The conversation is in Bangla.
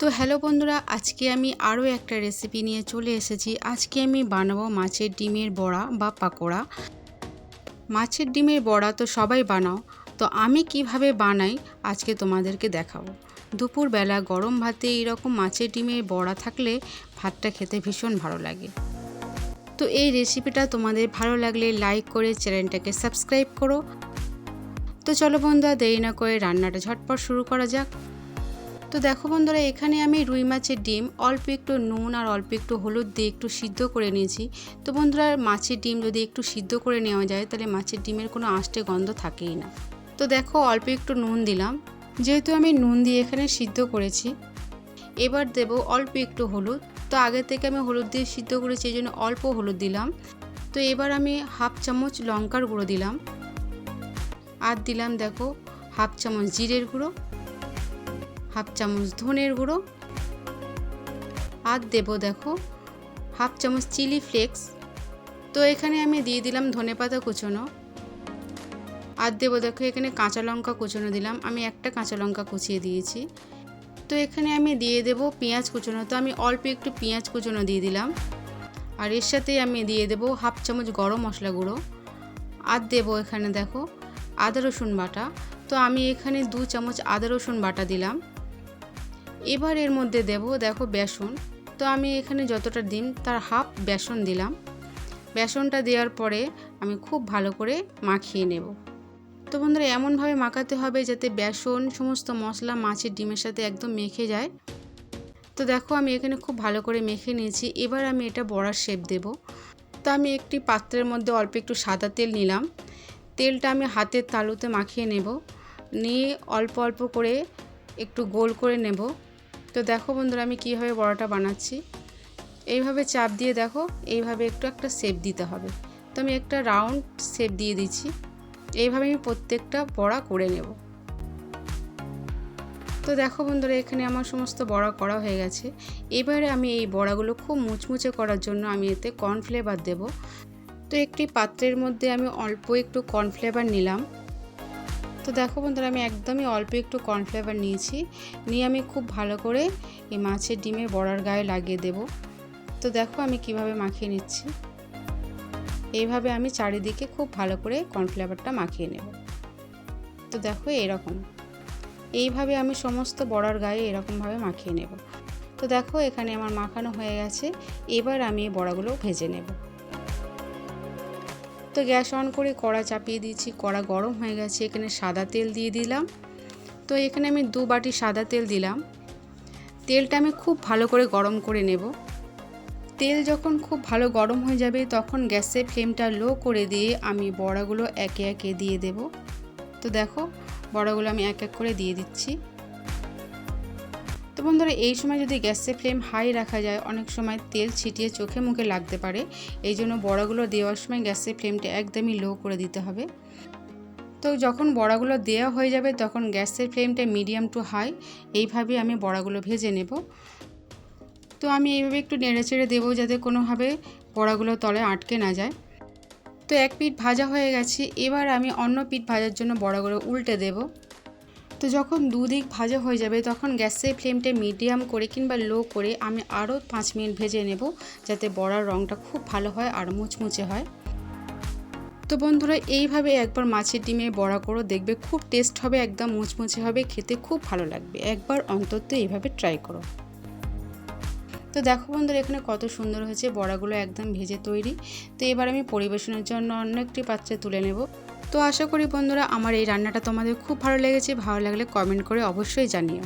তো হ্যালো বন্ধুরা, আজকে আমি আরও একটা রেসিপি নিয়ে চলে এসেছি। আজকে আমি বানাবো মাছের ডিমের বড়া বা পাকোড়া। মাছের ডিমের বড়া তো সবাই বানাও, তো আমি কীভাবে বানাই আজকে তোমাদেরকে দেখাবো। দুপুরবেলা গরম ভাতে এইরকম মাছের ডিমের বড়া থাকলে ভাতটা খেতে ভীষণ ভালো লাগে। তো এই রেসিপিটা তোমাদের ভালো লাগলে লাইক করে চ্যানেলটাকে সাবস্ক্রাইব করো। তো চলো বন্ধুরা, দেরি না করে রান্নাটা ঝটপট শুরু করা যাক। তো দেখো বন্ধুরা, এখানে আমি রুই মাছের ডিম, অল্প একটু নুন আর অল্প একটু হলুদ দিয়ে একটু সিদ্ধ করে নিয়েছি। তো বন্ধুরা, মাছের ডিম যদি একটু সিদ্ধ করে নেওয়া যায়, তাহলে মাছের ডিমের কোনো আষ্টে গন্ধ থাকেই না। তো দেখো, অল্প একটু নুন দিলাম। যেহেতু আমি নুন দিয়ে এখানে সিদ্ধ করেছি, এবার দেব অল্প একটু হলুদ। তো আগে থেকে আমি হলুদ দিয়ে সিদ্ধ করেছি, এই জন্য অল্প হলুদ দিলাম। তো এবার আমি হাফ চামচ লঙ্কার গুঁড়ো দিলাম। আর দিলাম, দেখো, হাফ চামচ জিরের গুঁড়ো। হাফ চামচ ধনের গুঁড়ো। আর দেবো দেখো, হাফ চামচ চিলি ফ্লেক্স। তো এখানে আমি দিয়ে দিলাম ধনে পাতা কুচোনো। আর দেবো দেখো, এখানে কাঁচা লঙ্কা কুচোনো দিলাম। আমি একটা কাঁচা লঙ্কা কুচিয়ে দিয়েছি। তো এখানে আমি দিয়ে দেবো পেঁয়াজ কুচোনো। তো আমি অল্প একটু পেঁয়াজ কুচোনো দিয়ে দিলাম। আর এর সাথে আমি দিয়ে দেবো হাফ চামচ গরম মশলা গুঁড়ো। আর দেবো এখানে দেখো আদা রসুন বাটা। তো আমি এখানে দু চামচ আদা রসুন বাটা দিলাম। এবার এর মধ্যে দেব, দেখো, বেসন। তো আমি এখানে যতটা ডিম তার হাফ বেসন দিলাম। বেসনটা দেওয়ার পরে আমি খুব ভালো করে মাখিয়ে নেব। তো বন্ধুরা, এমনভাবে মাখাতে হবে যাতে বেসন, সমস্ত মশলা মাছের ডিমের সাথে একদম মেখে যায়। তো দেখো, আমি এখানে খুব ভালো করে মেখে নিয়েছি। এবার আমি এটা বড়ার শেপ দেব। তো আমি একটি পাত্রের মধ্যে অল্প একটু সাদা তেল নিলাম। তেলটা আমি হাতের তালুতে মাখিয়ে নেব। নিয়ে অল্প অল্প করে একটু গোল করে নেব। তো দেখো বন্ধুরা আমি কীভাবে বড়াটা বানাচ্ছি। এইভাবে চাপ দিয়ে দেখো, এইভাবে একটু একটা শেপ দিতে হবে। তো আমি একটা রাউন্ড শেপ দিয়ে দিচ্ছি। এইভাবে আমি প্রত্যেকটা বড়া করে নেব। তো দেখো বন্ধুরা, এখানে আমার সমস্ত বড়া করা হয়ে গেছে। এবারে আমি এই বড়াগুলো খুব মুচমুচে করার জন্য আমি এতে কর্নফ্লেভার দেব। তো একটি পাত্রের মধ্যে আমি অল্প একটু কর্নফ্লেভার নিলাম। তো দেখো বন্ধুরা, আমি একদমই অল্প একটু কর্নফ্লেভার নিয়েছি। নিয়ে আমি খুব ভালো করে এই মাছের ডিমে বড়ার গায়ে লাগিয়ে দেব। তো দেখো আমি কীভাবে মাখিয়ে নিচ্ছি। এইভাবে আমি চারিদিকে খুব ভালো করে কর্নফ্লেভারটা মাখিয়ে নেব। তো দেখো এরকম। এইভাবে আমি সমস্ত বড়ার গায়ে এরকমভাবে মাখিয়ে নেব। তো দেখো এখানে আমার মাখানো হয়ে গেছে। এবার আমি এই বড়াগুলো ভেজে নেব। তো গ্যাস অন করে কড়া চাপিয়ে দিয়েছি, কড়া গরম হয়ে গেছে, এখানে সাদা তেল দিয়ে দিলাম। তো এখানে আমি দু বাটি সাদা তেল দিলাম। তেলটা আমি খুব ভালো করে গরম করে নেব। তেল যখন খুব ভালো গরম হয়ে যাবে, তখন গ্যাসের ফ্লেমটা লো করে দিয়ে আমি বড়াগুলো একে একে দিয়ে দেব। তো দেখো, বড়াগুলো আমি এক এক করে দিয়ে দিচ্ছি। তো বন্ধুরা, এই সময় যদি গ্যাসের ফ্লেম হাই রাখা যায়, অনেক সময় তেল ছিটিয়ে চোখে মুখে লাগতে পারে। এই জন্য বড়াগুলো দেওয়ার সময় গ্যাসের ফ্লেমটা একদমই লো করে দিতে হবে। তো যখন বড়াগুলো দেওয়া হয়ে যাবে, তখন গ্যাসের ফ্লেমটা মিডিয়াম টু হাই, এইভাবে আমি বড়াগুলো ভেজে নেব। তো আমি এইভাবে একটু নেড়ে চেড়ে দেবো যাতে কোনোভাবে বড়াগুলো তলে আটকে না যায়। তো এক পিঠ ভাজা হয়ে গেছে, এবার আমি অন্য পিঠ ভাজার জন্য বড়াগুলো উল্টে দেবো। তো যখন দুদিক ভাজা হয়ে যাবে, তখন গ্যাসের ফ্লেমটা মিডিয়াম করে কিংবা লো করে আমি আরও পাঁচ মিনিট ভেজে নেব, যাতে বড়ার রঙটা খুব ভালো হয় আর মুচমুচে হয়। তো বন্ধুরা, এইভাবে একবার মাছের ডিমে বড়া করো, দেখবে খুব টেস্ট হবে, একদম মুচমুচে হবে, খেতে খুব ভালো লাগবে। একবার অন্তত এইভাবে ট্রাই করো। তো দেখো বন্ধুরা, এখানে কত সুন্দর হয়েছে বড়াগুলো একদম ভেজে তৈরি। তো এবার আমি পরিবেশনের জন্য অন্য একটি পাত্রে তুলে নেব। তো আশা করি বন্ধুরা আমার এই রান্নাটা তোমাদের খুব ভালো লেগেছে, ভালো লাগলে কমেন্ট করে অবশ্যই জানিও।